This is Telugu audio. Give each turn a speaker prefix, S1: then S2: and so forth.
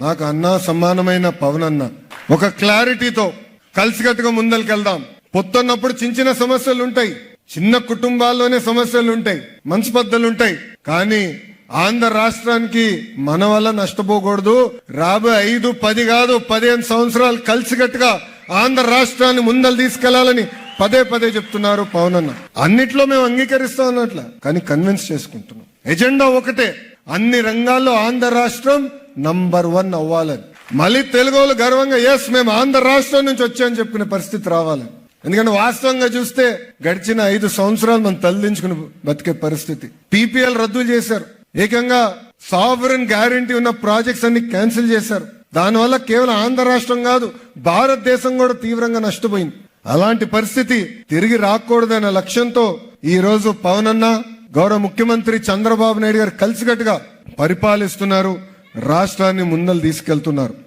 S1: నాకు అన్నా సమానమైన పవన్ అన్న ఒక క్లారిటీతో కలిసికట్టుగా ముందరికెళ్దాం. పొత్తున్నప్పుడు చిన్న చిన్న సమస్యలు ఉంటాయి చిన్న కుటుంబాల్లోనే సమస్యలు ఉంటాయి మనస్పర్ధలు ఉంటాయి కానీ ఆంధ్ర రాష్ట్రానికి మన వల్ల నష్టపోకూడదు. రాబోయే ఐదు పది కాదు పదిహేను సంవత్సరాలు కలిసికట్టుగా ఆంధ్ర రాష్ట్రాన్ని ముందలు తీసుకెళ్ళాలని పదే పదే చెప్తున్నారు పవన్ అన్న అన్నిట్లో మేము అంగీకరిస్తాం అన్నట్ల. కానీ కన్విన్స్ చేసుకుంటున్నాం. ఎజెండా ఒకటే. అన్ని రంగాల్లో ఆంధ్ర రాష్ట్రం నంబర్ వన్ అవ్వాలని. మళ్ళీ తెలుగు వాళ్ళు గర్వంగా ఎస్ మేము ఆంధ్ర రాష్ట్రం నుంచి వచ్చామని చెప్పుకునే పరిస్థితి రావాలని. ఎందుకంటే వాస్తవంగా చూస్తే గడిచిన ఐదు సంవత్సరాలు మనం తలదించుకుని బతికే పరిస్థితి. పీపీఎల్ రద్దు చేశారు. ఏకంగా సావరన్ గ్యారంటీ ఉన్న ప్రాజెక్ట్స్ అన్ని క్యాన్సిల్ చేశారు. దానివల్ల కేవలం ఆంధ్ర రాష్ట్రం కాదు భారతదేశం కూడా తీవ్రంగా నష్టపోయింది. అలాంటి పరిస్థితి తిరిగి రాకూడదనే లక్ష్యంతో ఈ రోజు పవన్ అన్న గౌరవ ముఖ్యమంత్రి చంద్రబాబు నాయుడు గారు కలిసికట్టుగా పరిపాలిస్తున్నారు. రాష్ట్రాన్ని ముందలు తీసుకెళ్తున్నారు.